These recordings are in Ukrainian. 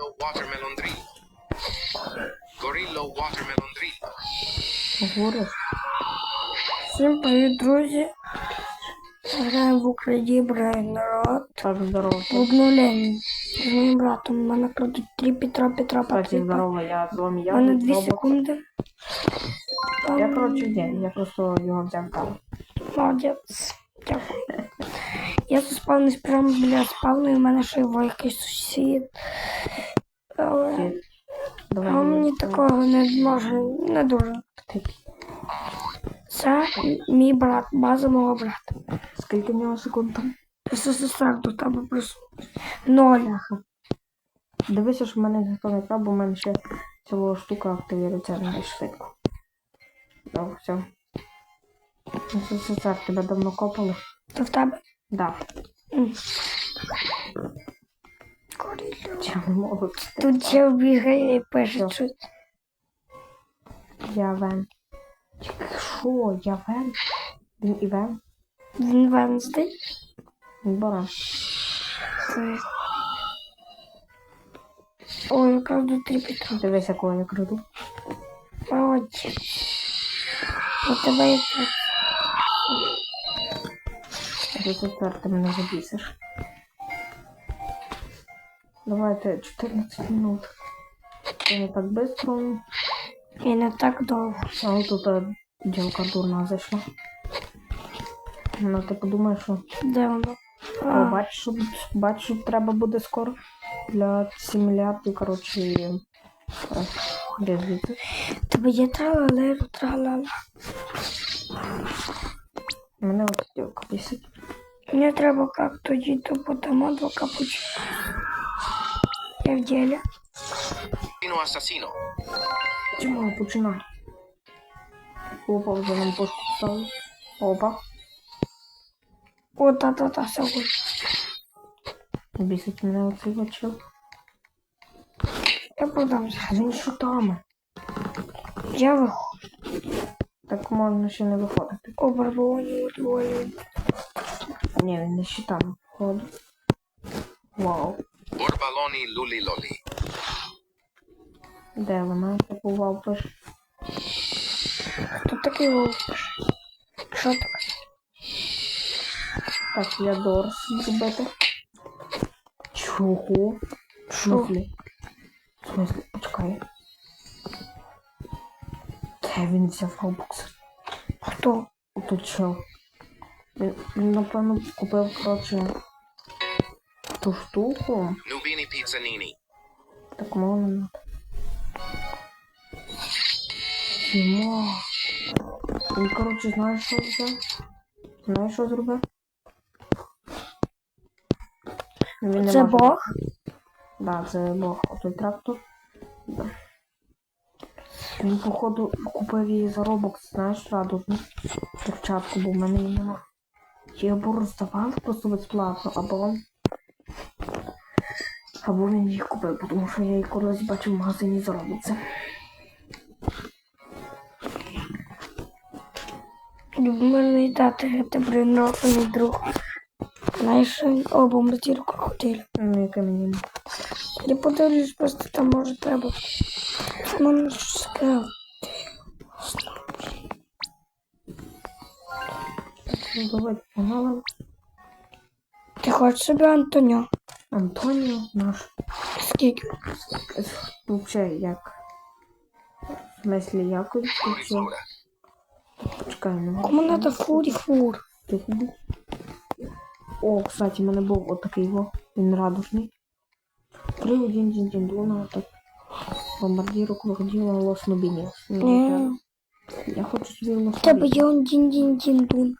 Gorillo Watermelon Drill. Gorillo Watermelon Drill. Говориш? Всім привіт, друзі! Граємо в Україні Брейн народ. Так, здорово. В обновленні. З моїм братом. У мене крадуть три Петра Петра Кстати, Патріка. здорово, я з вами У я. мене дві Робот. секунди. Я, коротше, де, я просто його взяв там. Молодець. Дякую. Я заспавнився прямо біля спавну, і в мене ще його якийсь сусід. Але, але мені такого не може, не дуже. Це мій брат, база мого брата. Скільки в нього секунд там? СССР до тебе плюс ноль. Дивися, що в мене ніхто не крав, бо в мене ще ціла штука активується не швидко. Ну, все. СССР, тебе давно копали? То в тебе. Да. М. Я не можу. Тут ще бігає і пише Що? щось. Я Вен. Чекай, Що? Я Вен? Він Вен? Він Венздей. Він Баран. Це- Ой, якраз до три Петра. Дивись, якого я краду. Молодець. У тебе є тут. СССР, ти мене забісиш. Давайте 14 минут. Це не так быстро. І не так довго. А от тут е, дівка дурна зайшла. Ну, ти подумаєш, що Де воно? Бачиш, що треба буде скоро для симуляції, коротше, е, де звідси. тебе є тралалеру, тралала. Мене от дівка бісить. Мені треба як тоді, то потім два капучі. Я в. Asesino asesino. Чому я починаю? Опа, вже нам пошку. Опа, О, та-та-та, сьогодні. бісить мене оцей бачив. Я подамся. Він що там? Я виходжу. Так можна ще не виходити. О, барбоні, удвоюю. Ні, він не ще там виходить. Вау. Luli loli. Де вона? Таку вау пише. Хто такий вовк? Що таке? Так, я дорс зробити. Чого? В смислі? В смислі? Почекай. Де він взяв робокс? Хто? Тут чел. Він, він, напевно, купив, коротше, ту штуку. Так можна надо. Йому. Він, коротше, знаєш, що взяв? Знаєш, що зробив? Він Це може- Бог? Да, це Бог. Отой трактор. Да. Він, походу, купив її за робок, знаєш, радужну перчатку, бо в мене її нема. Чи або роздавав просто безплатно, або. Він їх купив, тому що я її колись бачив в магазині за робокси. Любимий тати, ти бринований друг. Знаєш, о, бомбардір крокодилів. Ну, яке мені. Подивлюсь, просто там може треба. Ну, щось сказав. Ти хочеш собі Антоніо? Антоніо наш. Скільки? Вообще, як. В смысле, як він включив? Почекай, не Кому фурі фур? Будь. О, кстати, в мене був отакий во. Він радужний. Три один день день дуна, так. Бомбардіру крокодила лос нубінес. Ні. Я хочу собі лос тебе є он дін дін дін дун.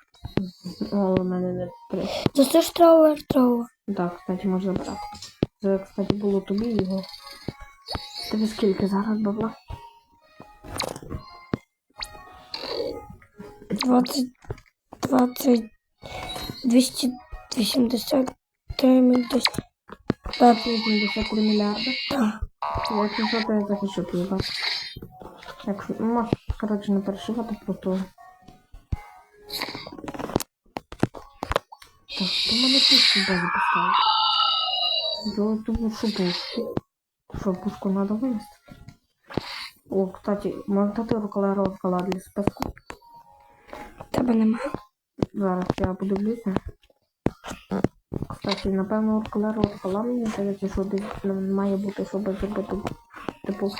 Але в мене не три. За це ж трава трава. Так, кстати, можна брати. Це, кстати, було тобі його. Тобі скільки зараз бабла? 20, 20, 280, 10. Так, 83 мільярди. Так. Якщо що, то я захищу твій вас. Якщо, ну, коротше, не перешивати, просто... Так, хто мене пісню базі поставив? Я думаю. Що, пушку треба винести? О, кстати, може дати рукола рукола для списку? Тебе нема. Зараз я подивлюся. Кстати, напевно, рукола рукола мені здається, що десь має бути, щоб зробити, типу,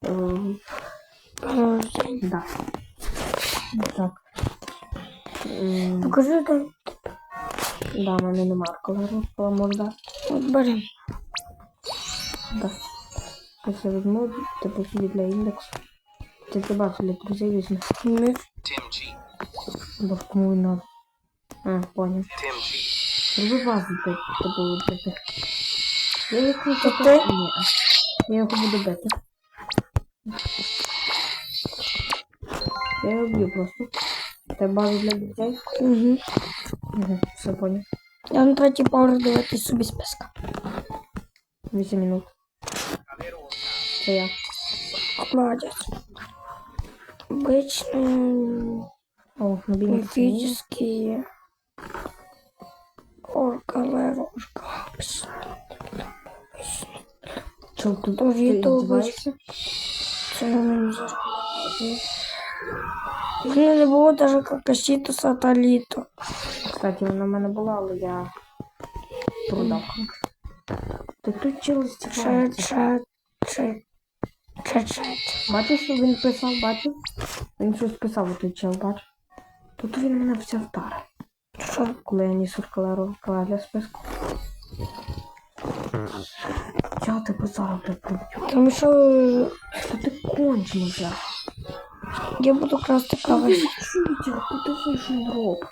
Продовження. да. Так. Покажи, де Да, в мене нема рукола, може дати. От бери. Да. Я візьму, типу, собі для індексу. Ти ти бачиш, для друзей візьму. Ми. Бо кому він надо. А, понял. Timchi. Зроби базу, типу, типу. Я їх не Це ти? Ні. Я його буду бити. Я його б'ю просто. Це база для дітей. Угу. Угу, все понял. Я на третій поверх дивитись собі списка. 8 минут. Це я. Молодець. Обычные, О, мобільний телефон. мифические. Орка, лерушка. Чел, тут То ти відео издеваешься? Це не знаю. У мене не було навіть какасіто саталіто. Кстати, вона в мене була, але я продав. Та тут. Чат, чат. Бачиш, що він писав, бачив? Він щось писав, той чел, бачив. Тут він мене все вдарив. Що? коли я несу колеру для списку. Я тебе зараз проб'ю. Тому що Та ти кончений вже. я буду красти Ти кавер. читер, подиви, що він робить.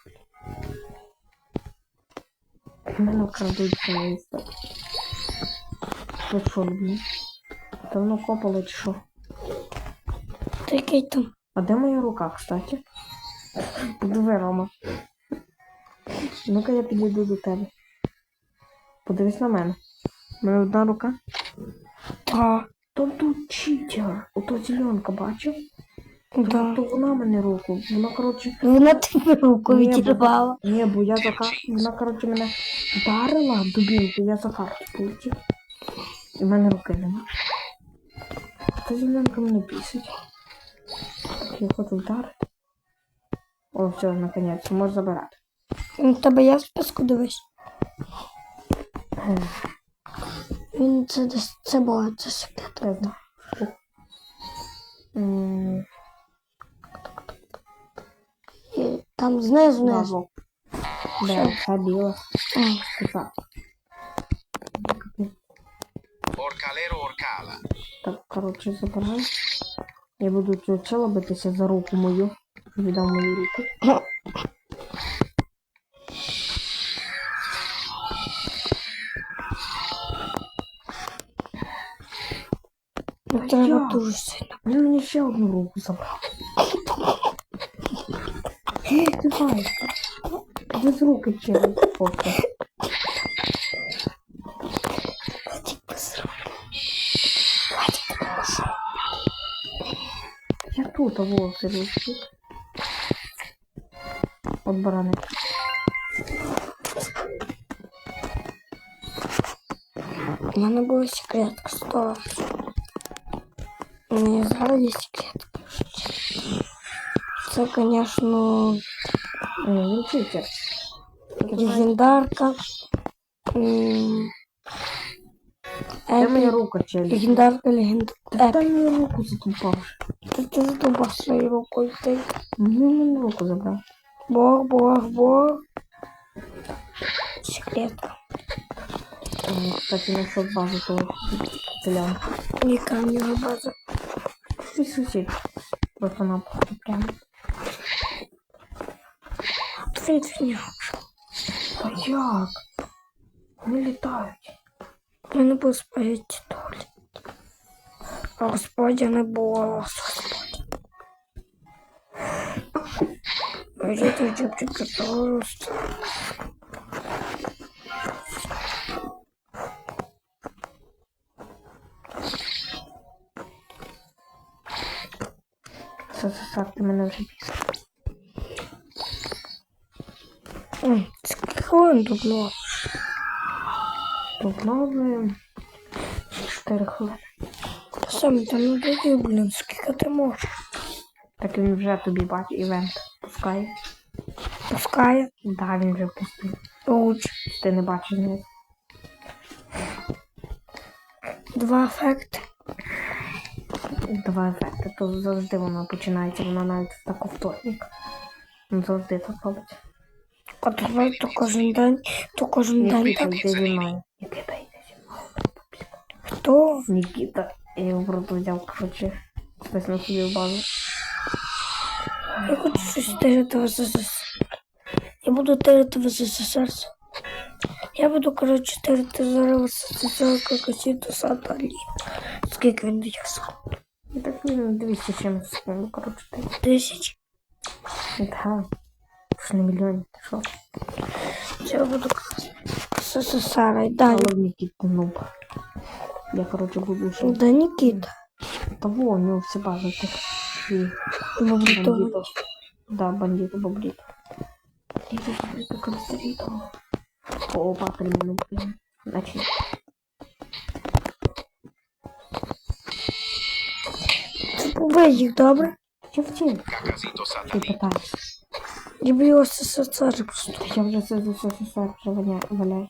Мене крадуть місце. Ви що, блін? Давно копали чи що? Такий там. А де моя рука, кстати? Подиви, Рома. Ну-ка я підійду до тебе. Подивись на мене. У мене одна рука. Та. То тут читер. Ото зеленка, бачив? Да. То вона мене руку. Вона, коротше. Вона тобі руку Ні, бо- відірвала. Ні, бо я за карту. Вона, коротше, мене вдарила дубінку, я за карту полетів. І в мене руки нема. Та зеленка мене бісить. Так, я хочу вдарити. О, все, наконець, можеш забирати. У тебе є в списку дивись. Він це десь це було, це секрет. Я знаю. М, там знизу знизу. Де, та біла. Так. Orcalero orcala. Так, коротше, забираю. Я буду цього чела битися за руку мою. Віддав мою руку. Не треба я? дуже сильно. Він мені ще одну руку забрав. Давай. Без руки чели. Просто. Я тут, а волоси ручки. От барани. У мене була секретка, сто. У мене зараз є секретка. Це, звісно, Ні, він читер. легендарка. М, Де моя Епік. рука челі? Легендарка, легендарка. Дай мені руку затупав. Та ти задумав своєю рукою. Ти Він мене руку забрав. Бог, Бог, Бог. Секретка. Кстати, знайшов базу того селянка. Яка в нього база? Сусід. Просто на прямо. Твій твій. Та як? Вони літають. У мене був спагетті долі. А господя не було господи. Пойдите, чупчик, пожалуйста. Це це ти мене вже бісить. Було? Тут нове. 4 хвилини. Саме там не даю, блін, скільки ти можеш. Так він вже тобі бачить івент пускає. Пускає, Да, він вже пустив. лучше. Ти не бачиш не. Два ефекти. Два ефекти, то завжди воно починається, воно навіть так у вторник. Ну, завжди так робить. А давай то кожен день, то кожен день Нікіта так. йде зі мною. Нікіта йде зі мною. Хто? Нікіта, я його просто взяв, коротше, хтось на собі в базу. Я хочу щось терити в СССР. Я буду терити в СССР. Я буду, коротше, терити зараз в СССР какосіту саталі. Скільки він дає сам? І так він 200 чимось секунд, коротше, ти. Тисяч. Да. Ж не мільйон, ти що? Я буду в СССР. І далі. Але Нікіта нуб. Я, коротше, буду ще. Да Нікіта. Того у нього всі бази тих. І Бобрітов. бандитов. Да, бандитов, бобритов. И тут это константов. О, папа, ну, блин. Начни. Це побий їх, добре? Че в тень? Cacasito Ты satellite. пытаешься. Люблю СССР просто. Я уже с СССР уже валя- валяюсь.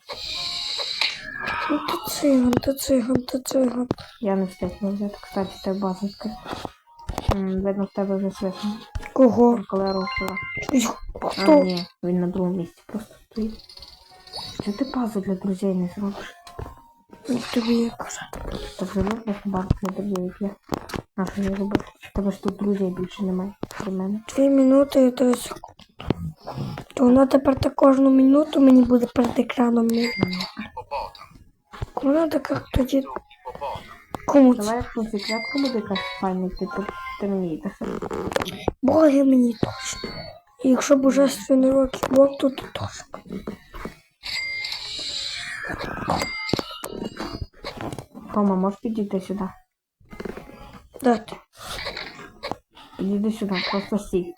Ну то циган, то циган, то циган. Я не встигну взяти, кстати, це базовська. Видно, в тебе вже світло. Кого? Коли я рухала. А, ні, він на другому місці просто стоїть. Чого ти пазу для друзей не зробиш? Ну, Тобі я кажу. Так же можна хіба для друзей, я. А що я робив? Тебе ж тут друзей більше немає при мене. Дві минути і 30 секунд. То вона тепер та кожну минуту мені буде перед екраном. Вона така тоді кому це? Давай, якщо секретка буде якась файна, ти, мені. Боги мені точно. І якщо божественний роки Бог, то ти теж. Тома, можеш підійти сюди? Де? Підійди сюди, просто сій.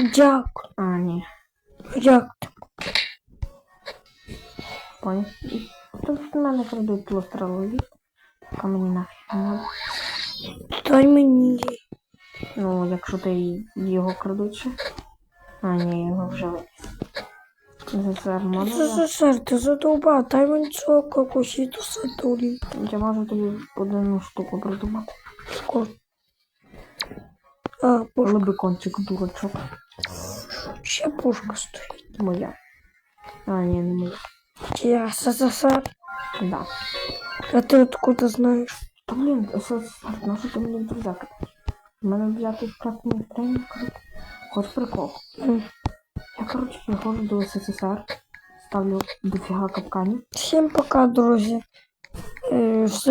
Дякую. А, ні, Як понял. Тут в мене крадуть кілострелові. Така мені нафіг не надо. Дай мені. Ну, якщо ти його крадуть ще. А, ні, його вже вивіз. ЗСР можна? СССР, ти задовбав, дай мені цього кокосіту сатурі. Я можу тобі одну штуку придумати. Ко- А, пушка. Лебекончик, дурачок. Ще пушка стоїть. Моя. А, ні, не моя. Я СССР. Да. А ти откуда знаєш? Та блін, СССР, на що ти мені взяти? У мене взяти красний тренінг. Хоч прикол. Я, коротше, приходжу до СССР, ставлю дофіга капканів. Всім пока, друзі. Е, В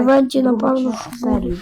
івенті, другу напевно, що буде.